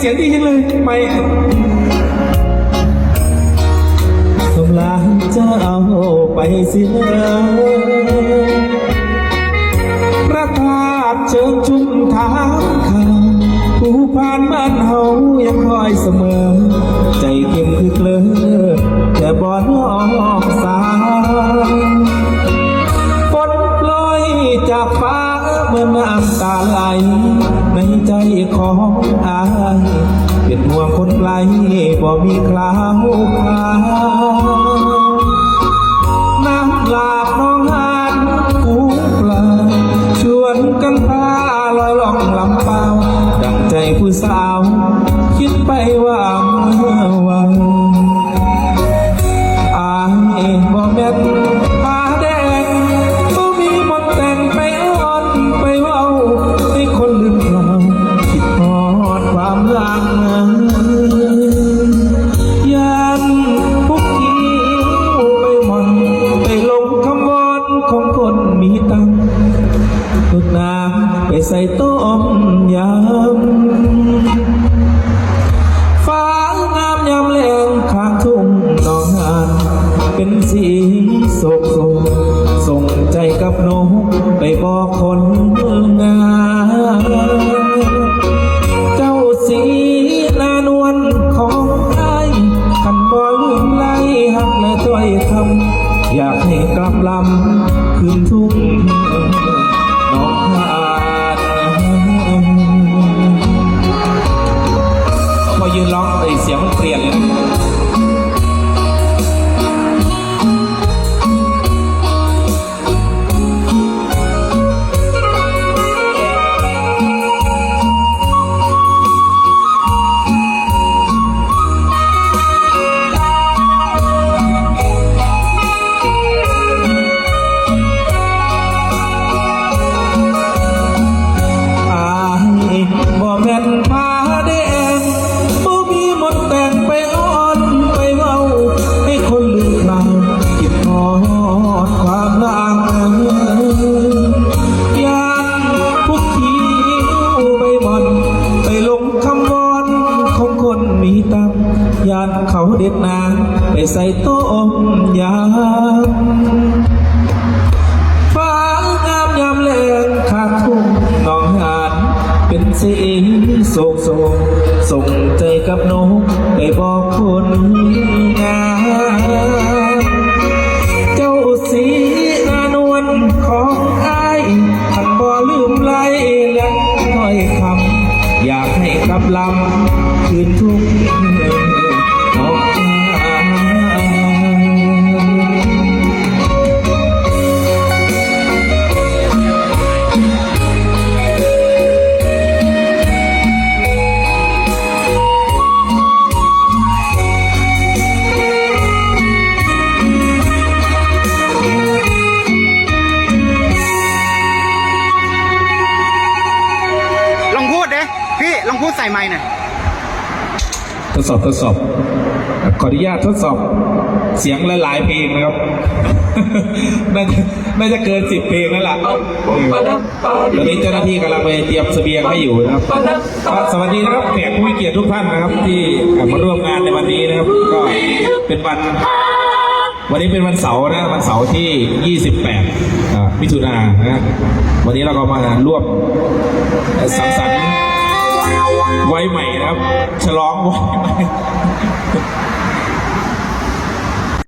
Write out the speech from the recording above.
เสียงดีจังเลยทำไมกำลังจะเอาไปเสีย เข้มคือเกลือแต่บ่น้องสาวฝนปล่อยจากฟ้าเมื่อน้ำตาไหลในใจของอายเป็นห่วงคนไกลบ่มีคลาวคลาวน้ำหลากน้องหานกูปลาชวนกันพาลอยล่องลำเปล่าดังใจผู้สาว ใส่ต้มยำฟ้างามยามแลงข้างทุ่งนองหาน เป็นสีโศกโศกส่งใจกับนกไปบอกคนเมืองงามเจ้าสีนานวลของไอ้ายคันบ่ลืมไล่หักและถ้อยคำอยากให้กลับลำคืนทุ่ง พอยืนร้องไอเสียงมันเปลี่ยนเลย เขาเด็ดนาไปใส่ต้มยำฟ้างามยามแลงขาดทุ่งหนองหานเป็นสีโศกโศกส่งใจกับนกไปบอกคนงาน ส่ไม้หน่อยทดสอบทดสอบ ขออนุญาตทดสอบเสียงหลายๆเพลงนะครับ น่าจะน่าจะเกินสิบเพลงแล้วล่ะตอนนี้เจ้าหน้าที่กำลังไปเตรียมเสบียงให้อยู่นะครับก็สวัสดีนะครับแขกผู้มีเกียรติทุกท่านนะครับ ที่มาร่วมงานในวันนี้นะครับ ก็เป็นวัน วันนี้เป็นวันเสาร์นะวันเสาร์ที่ 28อ่ามิถุนายนนะวันนี้เราก็มาร่วมสังสรรค์ ไว้ใหม่นะครับ ฉลองไว้ใหม่